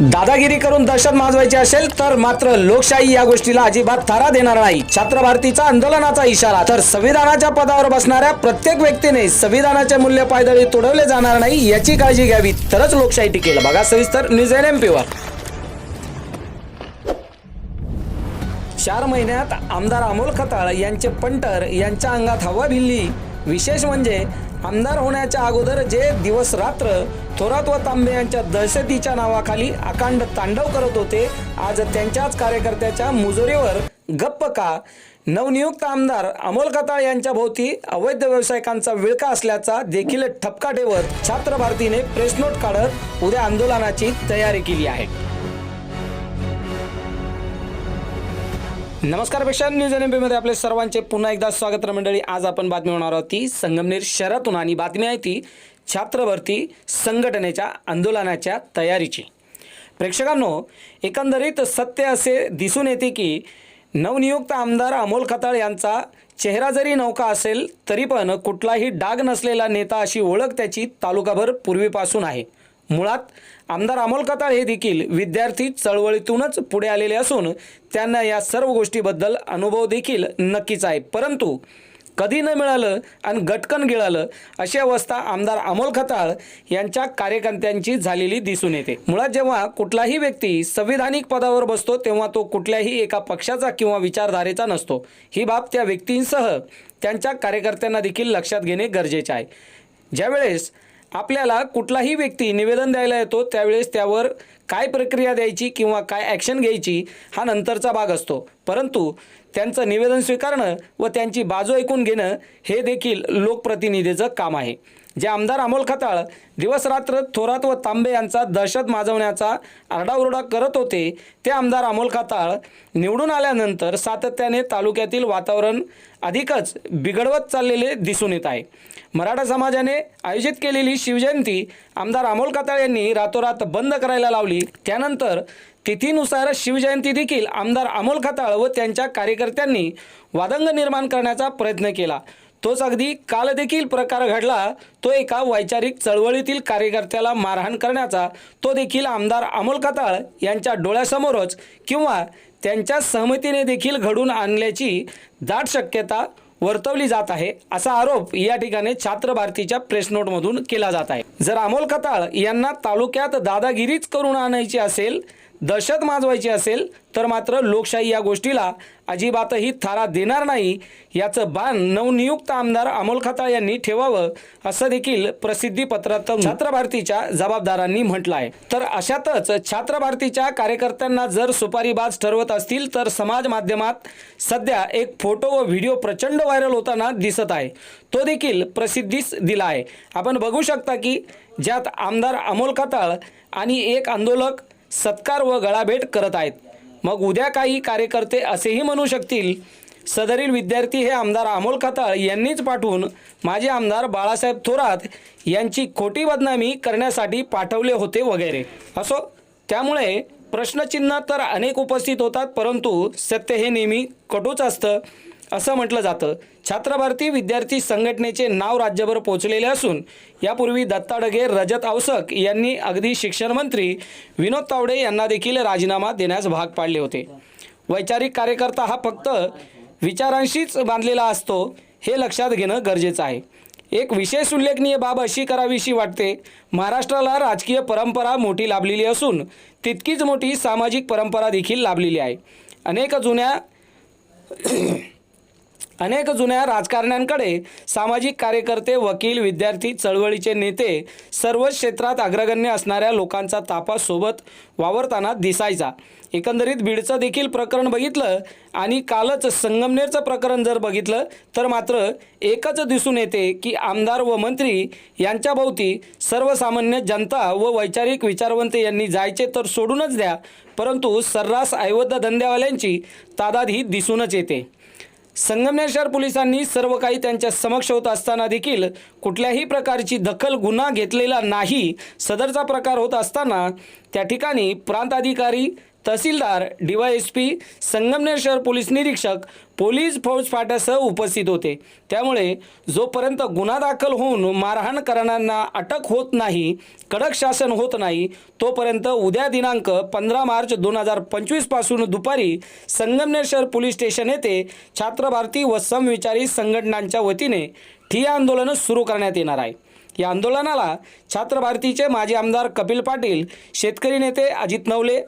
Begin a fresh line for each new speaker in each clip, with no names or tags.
दादागिरी करून दहशत माजवायची असेल तर मात्र लोकशाही या गोष्टीला अजिबात थारा देणार नाही. छात्र भारतीचा आंदोलनाचा इशारा. तर संविधानाच्या पदावर बसणाऱ्या प्रत्येक व्यक्तीने संविधानाचे मूल्य पायदळी तोडवले जाणार नाही याची काळजी घ्यावी. तरच लोकशाही टिकेल. बघा सविस्तर न्यूज एन एम पीवर चार महिन्यात आमदार अमोल खताळ यांचे पंटर यांच्या अंगात हवा भिल्ली. विशेष म्हणजे आमदार होण्याच्या अगोदर जे दिवस रात्र थोरात व तांबे यांच्या दहशतीच्या नावाखाली अकांड तांडव करत होते आज त्यांच्याच कार्यकर्त्याच्या मुजोरीवर गप्प का? नवनियुक्त आमदार अमोल कताळ यांच्या भोवती अवैध व्यावसायिकांचा विळका असल्याचा देखील ठपका ठेवत छात्र भारतीने प्रेस नोट काढत उद्या आंदोलनाची तयारी केली आहे. नमस्कारपेक्षा न्यूज एनमध्ये आपले सर्वांचे पुन्हा एकदा स्वागत मंडळी. आज आपण बातमी होणार आहोत ती संगमनेर शहरातून आणि बातमी आहे ती छात्रभरती संघटनेच्या आंदोलनाच्या तयारीची. प्रेक्षकांनो एकंदरीत सत्य असे दिसून येते की नवनियुक्त आमदार अमोल खताळ यांचा चेहरा जरी नौका असेल तरी पण कुठलाही डाग नसलेला नेता अशी ओळख त्याची तालुकाभर पूर्वीपासून आहे. मुळात आमदार अमोल कताळ हे देखील विद्यार्थी चळवळीतूनच पुढे आलेले असून त्यांना या सर्व गोष्टीबद्दल अनुभव देखील नक्कीच आहे परंतु कधी न मिळालं आणि गटकन गिळालं अशी अवस्था आमदार अमोल खताळ यांच्या कार्यकर्त्यांची झालेली दिसून येते. मुळात जेव्हा कुठलाही व्यक्ती संविधानिक पदावर बसतो तेव्हा तो कुठल्याही एका पक्षाचा किंवा विचारधारेचा नसतो. ही बाब त्या व्यक्तींसह त्यांच्या कार्यकर्त्यांना देखील लक्षात घेणे गरजेचे आहे. ज्यावेळेस आपल्याला कुठलाही व्यक्ती निवेदन द्यायला येतो त्यावेळेस त्यावर काय प्रक्रिया द्यायची किंवा काय ॲक्शन घ्यायची हा नंतरचा भाग असतो. परंतु त्यांचं निवेदन स्वीकारणं व त्यांची बाजू ऐकून घेणं हे देखील लोकप्रतिनिधीचं काम आहे. जे आमदार अमोल खताळ दिवसरात्र थोरात व तांबे यांचा दहशत माजवण्याचा आरडाओरडा करत होते ते आमदार अमोल खताळ निवडून आल्यानंतर सातत्याने तालुक्यातील वातावरण अधिकच बिघडवत चाललेले दिसून येत आहे. मराठा समाजाने आयोजित केलेली शिवजयंती आमदार अमोल खताळ यांनी रातोरात बंद करायला लावली. त्यानंतर तिथीनुसार शिवजयंती देखील आमदार अमोल खताळ व त्यांच्या कार्यकर्त्यांनी वादंग निर्माण करण्याचा प्रयत्न केला. तोच अगदी काल देखील प्रकार घडला. तो एका वैचारिक चळवळीतील कार्यकर्त्याला मारहाण करण्याचा तो देखील आमदार अमोल कताळ यांच्या डोळ्यासमोरच किंवा त्यांच्या सहमतीने देखील घडून आणल्याची दाट शक्यता वर्तवली जात आहे असा आरोप या ठिकाणी छात्र भारतीच्या प्रेसनोटमधून केला जात आहे. जर अमोल कताळ यांना तालुक्यात दादागिरीच करून आणायची असेल दहशत माजवायची असेल तर मात्र लोकशाही या गोष्टीला अजिबातही थारा देणार नाही याचं बाण नवनियुक्त आमदार अमोल खताळ यांनी ठेवावं असं देखील प्रसिद्धी पत्रात छात्र भारतीच्या जबाबदारांनी म्हटलं आहे तर अशातच छात्र भारतीच्या कार्यकर्त्यांना जर सुपारीबाज ठरवत असतील तर समाज माध्यमात सध्या एक फोटो व व्हिडिओ प्रचंड व्हायरल होताना दिसत आहे. तो देखील प्रसिद्धीस दिला आहे आपण बघू शकता की ज्यात आमदार अमोल खताळ आणि एक आंदोलक सत्कार व गळाभेट करत आहेत. मग उद्या काही कार्यकर्ते असेही म्हणू शकतील सदरील विद्यार्थी हे आमदार अमोल खताळ यांनीच पाठवून माजी आमदार बाळासाहेब थोरात यांची खोटी बदनामी करण्यासाठी पाठवले होते वगैरे. असो त्यामुळे प्रश्नचिन्ह तर अनेक उपस्थित होतात परंतु सत्य हे नेहमी कटूच असतं. असं म्हटलं जातं. छात्रभारती विद्यार्थी संघटनेचे नाव राज्यभर पोहोचलेले असून यापूर्वी दत्ता डगे रजत आवसक यांनी अगदी शिक्षण मंत्री विनोद तावडे यांना देखील राजीनामा देण्यास भाग पाडले होते. वैचारिक कार्यकर्ता हा फक्त विचारांशीच बांधलेला असतो हे लक्षात घेणं गरजेचं आहे. एक विशेष उल्लेखनीय बाब अशी करावीशी वाटते महाराष्ट्राला राजकीय परंपरा मोठी लाभलेली असून तितकीच मोठी सामाजिक परंपरा देखील लाभलेली आहे. अनेक जुन्या अनेक जुन्या राजकारण्यांकडे सामाजिक कार्यकर्ते वकील विद्यार्थी चळवळीचे नेते सर्व क्षेत्रात अग्रगण्य असणाऱ्या लोकांचा तापासोबत वावरताना दिसायचा. एकंदरीत बीडचं देखील प्रकरण बघितलं आणि कालच संगमनेरचं प्रकरण जर बघितलं तर मात्र एकच दिसून येते की आमदार व मंत्री यांच्याभोवती सर्वसामान्य जनता व वैचारिक विचारवंत यांनी जायचे तर सोडूनच द्या परंतु सर्रास ऐवद्य धंद्यावाल्यांची तादाद ही दिसूनच येते. संगमनेर शहर पोलिसांनी सर्व काही त्यांच्या समक्ष होत असताना देखील कुठल्याही प्रकारची दखल गुन्हा घेतलेला नाही. सदरचा प्रकार होत असताना त्या ठिकाणी प्रांत अधिकारी तहसीलदार डीवायएसपी संगमनेर शहर पोलीस निरीक्षक पोलीस फौज फाट्यासह उपस्थित होते. त्यामुळे जोपर्यंत गुन्हा दाखल होऊन मारहाण करणाऱ्यांना अटक होत नाही कडक शासन होत नाही तोपर्यंत उद्या दिनांक पंधरा मार्च दोन हजार पंचवीसपासून दुपारी संगमनेर शहर पोलीस स्टेशन येथे छात्रभारती व समविचारी संघटनांच्या वतीने ठिया आंदोलन सुरू करण्यात येणार आहे. या आंदोलनाला छात्रभारतीचे माजी आमदार कपिल पाटील शेतकरी नेते अजित नवले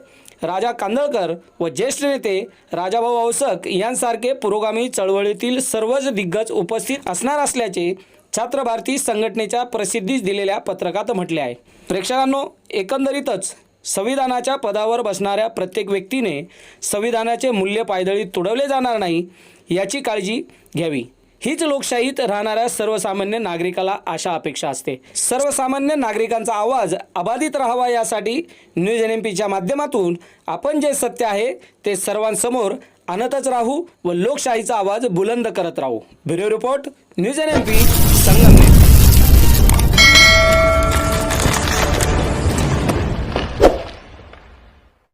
राजा कांदळकर व ज्येष्ठ नेते राजाभाऊ औसक यांसारखे पुरोगामी चळवळीतील सर्वच दिग्गज उपस्थित असणार असल्याचे छात्र भारती संघटनेच्या प्रसिद्धीस दिलेल्या पत्रकात म्हटले आहे. प्रेक्षकांनो एकंदरीतच संविधानाच्या पदावर बसणाऱ्या प्रत्येक व्यक्तीने संविधानाचे मूल्य पायदळी तुडवले जाणार नाही याची काळजी घ्यावी. हीच लोकशाहीत राहणाऱ्या सर्वसामान्य नागरिकाला अशा अपेक्षा असते. सर्वसामान्य नागरिकांचा आवाज अबाधित राहावा यासाठी न्यूज एन एम पीच्या माध्यमातून आपण जे सत्य आहे ते सर्वांसमोर आणतच राहू व लोकशाहीचा आवाज बुलंद करत राहू. Bureau report news N M P Sangamner.